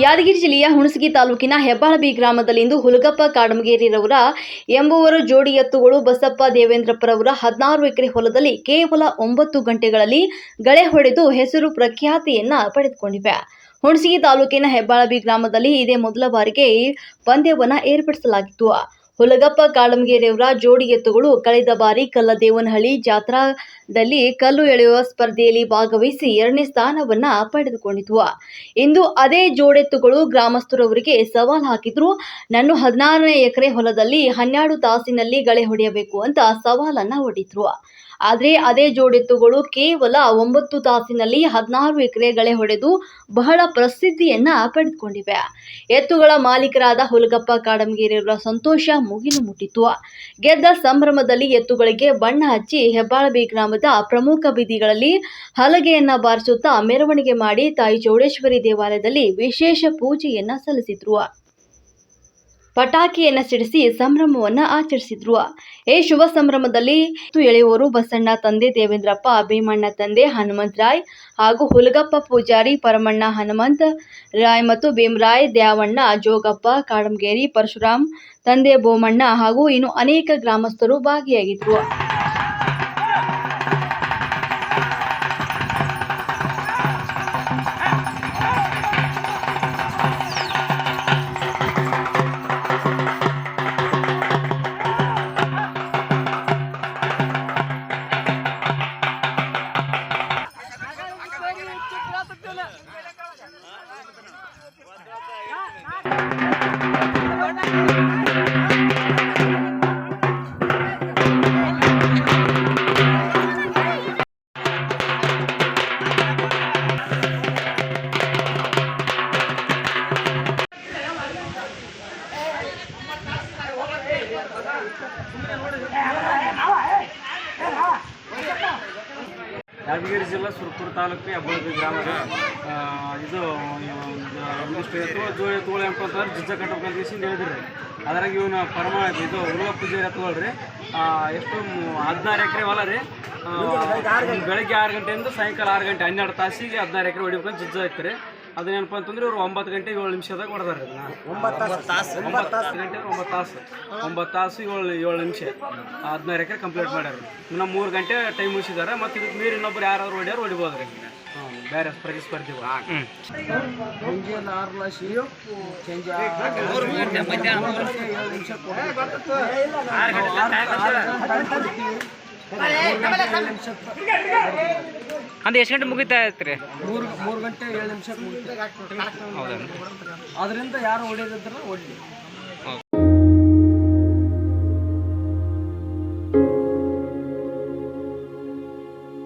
ಯಾದಗಿರಿ ಜಿಲ್ಲೆಯ ಹುಣಸಗಿ ತಾಲೂಕಿನ ಹೆಬ್ಬಾಳಬಿ ಗ್ರಾಮದಲ್ಲಿಂದು ಹುಲಗಪ್ಪ ಕಾಡಮಗೇರಿರವರ ಎಂಬುವರು ಜೋಡಿ ಎತ್ತುಗಳು ಬಸಪ್ಪ ದೇವೇಂದ್ರಪ್ಪರವರ ಹದಿನಾರು ಎಕರೆ ಹೊಲದಲ್ಲಿ ಕೇವಲ ಒಂಬತ್ತು ಗಂಟೆಗಳಲ್ಲಿ ಗಳೆ ಹೊಡೆದು ಹೆಸರು ಪ್ರಖ್ಯಾತಿಯನ್ನ ಪಡೆದುಕೊಂಡಿವೆ. ಹುಣಸಗಿ ತಾಲೂಕಿನ ಹೆಬ್ಬಾಳಬಿ ಗ್ರಾಮದಲ್ಲಿ ಇದೇ ಮೊದಲ ಬಾರಿಗೆ ಪಂದ್ಯವನ್ನು ಪಂದ್ಯವನ್ನ ಏರ್ಪಡಿಸಲಾಗಿತ್ತು. ಹುಲಗಪ್ಪ ಕಾಡಮಗೇರಿಯವರ ಜೋಡಿ ಎತ್ತುಗಳು ಕಳೆದ ಬಾರಿ ಕಲ್ಲದೇವನಹಳ್ಳಿ ಜಾತ್ರಾದಲ್ಲಿ ಕಲ್ಲು ಎಳೆಯುವ ಸ್ಪರ್ಧೆಯಲ್ಲಿ ಭಾಗವಹಿಸಿ ಎರಡನೇ ಸ್ಥಾನವನ್ನ ಪಡೆದುಕೊಂಡಿತು ಇಂದು ಅದೇ ಜೋಡೆತ್ತುಗಳು ಗ್ರಾಮಸ್ಥರವರಿಗೆ ಸವಾಲು ಹಾಕಿದ್ರು. ನನ್ನ ಹದಿನಾರನೇ ಎಕರೆ ಹೊಲದಲ್ಲಿ ಹನ್ನೆರಡು ತಾಸಿನಲ್ಲಿ ಗಳೆ ಹೊಡೆಯಬೇಕು ಅಂತ ಸವಾಲನ್ನ ಒಡ್ಡಿದ್ರು ಆದರೆ ಅದೇ ಜೋಡೆತ್ತುಗಳು ಕೇವಲ ಒಂಬತ್ತು ತಾಸಿನಲ್ಲಿ ಹದಿನಾರು ಎಕರೆ ಗಳೆ ಹೊಡೆದು ಬಹಳ ಪ್ರಸಿದ್ಧಿಯನ್ನ ಪಡೆದುಕೊಂಡಿವೆ. ಎತ್ತುಗಳ ಮಾಲೀಕರಾದ ಹುಲಗಪ್ಪ ಕಾಡಮಗೇರಿಯವರ ಸಂತೋಷ ಮುಗಿಲು ಮುಟ್ಟಿತು. ಗೆದ್ದ ಸಂಭ್ರಮದಲ್ಲಿ ಎತ್ತುಗಳಿಗೆ ಬಣ್ಣ ಹಚ್ಚಿ ಹೆಬ್ಬಾಳಬಿ ಗ್ರಾಮದ ಪ್ರಮುಖ ಬೀದಿಗಳಲ್ಲಿ ಹಲಗೆಯನ್ನ ಬಾರಿಸುತ್ತಾ ಮೆರವಣಿಗೆ ಮಾಡಿ ತಾಯಿ ಚೌಡೇಶ್ವರಿ ದೇವಾಲಯದಲ್ಲಿ ವಿಶೇಷ ಪೂಜೆಯನ್ನ ಸಲ್ಲಿಸಿದ್ರು. ಪಟಾಕಿಯನ್ನ ಸಿಡಿಸಿ ಸಂಭ್ರಮವನ್ನ ಆಚರಿಸಿದ್ರು. ಈ ಶುಭ ಸಂಭ್ರಮದಲ್ಲಿ ಎಳೆಯುವರು ಬಸಣ್ಣ ತಂದೆ ದೇವೇಂದ್ರಪ್ಪ, ಭೀಮಣ್ಣ ತಂದೆ ಹನುಮಂತ ರಾಯ್ ಹಾಗೂ ಹುಲಗಪ್ಪ ಪೂಜಾರಿ ಪರಮಣ್ಣ ಹನುಮಂತ ರಾಯ್ ಮತ್ತು ಭೀಮರಾಯ್ ದ್ಯಾವಣ್ಣ, ಜೋಗಪ್ಪ, ಕಾಡಂಗೇರಿ, ಪರಶುರಾಮ್, ತಂದೆ ಬೋಮಣ್ಣ ಹಾಗೂ ಇನ್ನು ಅನೇಕ ಗ್ರಾಮಸ್ಥರು ಭಾಗಿಯಾಗಿದ್ರು. Yeah. ಯಾದಗಿರಿ ಜಿಲ್ಲಾ ಸುರಪುರ ತಾಲೂಕು ಹೆಬ್ಬಳ್ಳಿ ಗ್ರಾಮದ ಇದು ಒಂದಿಷ್ಟು ಎತ್ತುಗಳು ಜೋಳ ಎತ್ತುಗಳು ಅಂತಂದ್ರೆ ಜಿಜ್ಜ ಕಟ್ಟಬೇಕಂತ ಹೇಳಿದ್ರಿ. ಅದ್ರಾಗ ಇವನು ಪರಮ ಇದು ಉರುಳ ಪೂಜೆ ಎತ್ತುಗಳು ರೀ ಎಷ್ಟು ಹದಿನಾರು ಎಕರೆ ಹೊಲ ರೀ. ಬೆಳಗ್ಗೆ ಆರು ಗಂಟೆಯಿಂದ ಸಾಯಂಕಾಲ ಆರು ಗಂಟೆ ಹನ್ನೆರಡು ತಾಸಿಗೆ ಹದಿನಾರು ಎಕರೆ ಹೊಡಿಬೇಕಂತ ಜಿಜ್ಜ ಐತೆ ರೀ. ಅದೇನಪ್ಪ ಅಂತಂದ್ರೆ ಇವ್ರು ಒಂಬತ್ತು ಗಂಟೆ ಏಳು ನಿಮಿಷದಾಗ ಹೊಡೆದಾರ ಇದನ್ನ ಒಂಬತ್ತು ತಾಸು. ಒಂಬತ್ತು ಗಂಟೆ ಒಂಬತ್ತು ತಾಸು. ಒಂಬತ್ತು ತಾಸು. ಏಳು ಏಳು ನಿಮಿಷ. ಹದಿನಾರು ಎಕರೆ ಕಂಪ್ಲೀಟ್ ಮಾಡ್ಯಾರ. ಇನ್ನು ಮೂರು ಗಂಟೆ ಟೈಮ್ ಉಳಿಸಿದ್ದಾರೆ ಮತ್ತು ಇದಕ್ಕೆ ಮೀರಿ ಇನ್ನೊಬ್ರು ಯಾರಾದ್ರು ಹೊಡ್ಯಾರು ಹೊಡಿಬೋದು ರೀ ಬೇರೆ ಪ್ರತಿಸ್ಪರ್ಧಿಗಳು ಮುಂಜಾನೆ ಆರು ಲಕ್ಷ ಚೇಂಜ್ ಅಂದ್ರೆ ಎಷ್ಟು ಗಂಟೆ ಮುಗಿತಾ ಇರ್ತೀರಿ ಮೂರು ಮೂರು ಗಂಟೆ ಏಳು ನಿಮಿಷ ಮುಗಿತು. ಹೌದಾ ಅದರಿಂದ ಯಾರು ಹೊಡೆದಿದ್ರೆ ಹೊಡಿ